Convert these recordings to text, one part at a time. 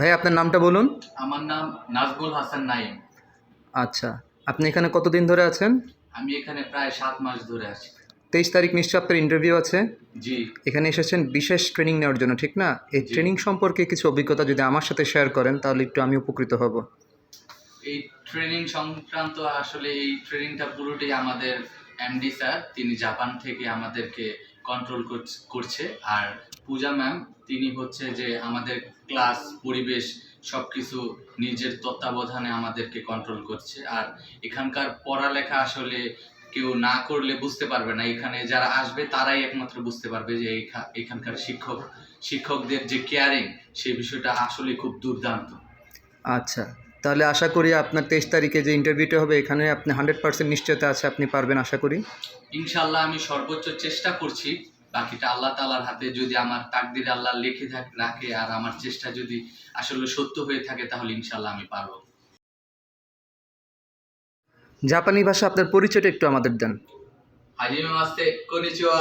ভাই আপনার নামটা বলুন। আমার নাম নাজমুল হাসান নাইম আচ্ছা আপনি এখানে কতদিন ধরে আছেন? আমি এখানে প্রায় সাত মাস ধরে আছি। তেইশ তারিখ নিশ্চয় আপনার ইন্টারভিউ আছে। জি। এখানে এসেছেন বিশেষ ট্রেনিং নেওয়ার জন্য ঠিক না? এই ট্রেনিং সম্পর্কে কিছু অভিজ্ঞতা যদি আমার সাথে শেয়ার করেন তাহলে একটু আমি উপকৃত হব। এই ট্রেনিং সংক্রান্ত আসলে এই ট্রেনিংটা পুরোটাই আমাদের এমডি স্যার তিনি জাপান থেকে আমাদেরকে কন্ট্রোল করছে আর পূজা ম্যাম তিনি হচ্ছে যে আমাদের ক্লাস পরিবেশ সব কিছু নিজের তত্ত্বাবধানে আমাদেরকে কন্ট্রোল করছে। আর এখানকার পড়ালেখা আসলে কেউ না করলে বুঝতে পারবে না। এখানে যারা আসবে, তারাই একমাত্র বুঝতে পারবে যে এখানকার শিক্ষক, শিক্ষকদের যে কেয়ারিং সেই বিষয়টা আসলে খুব দুর্দান্ত। আচ্ছা। তাহলে আশা করি আপনার তেইশ তারিখে যে ইন্টারভিউটা হবে এখানে আপনি হান্ড্রেড পার্সেন্ট নিশ্চয়তা আছে আপনি পারবেন আশা করি। ইনশাল্লাহ আমি সর্বোচ্চ চেষ্টা করছি বাকিটা আল্লাহ তালার হাতে যদি আমার তাকদির আল্লাহ লিখে থাক- রাখে আর আমার চেষ্টা যদি আসলে সত্য হয়ে থাকে তাহলে ইনশাল্লাহ আমি পারব। জাপানি ভাষা আপনার পরিচয়টা একটু আমাদের দেন। হাজিমে মাস্তে কনিচিওয়া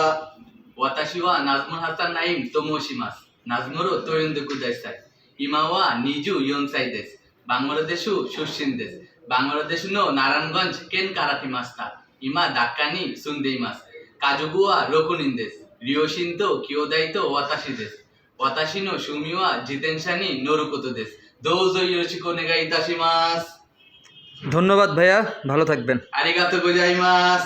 ওয়াতাশি ওয়া নাজমুল হাসান নাইম তোমোশিমাস নাজমুরো তোয়েন্দু কুদাইসাই ইমাওয়া নিজু ইয়নসাই দেশ। বাংলাদেশু দেশ। বাংলাদেশ নো নারায়ণগঞ্জ কেন কারাতি মাস্তা? ইমা দাক্কানি সুন্দেই মাস কাজুগুয়া রকুনিন দেশ। রিওশিন তো কিয়োদাই তো ওয়াতাশি দেশ। ওয়াতাশি নো সুমিওয়া জিতেনশানি নরুকোতো দেশ। দোজো ইয়োশিকো নেগাই ইতাশিমাস ধন্যবাদ ভাইয়া ভালো থাকবেন। আরিগাতো গোজাইমাস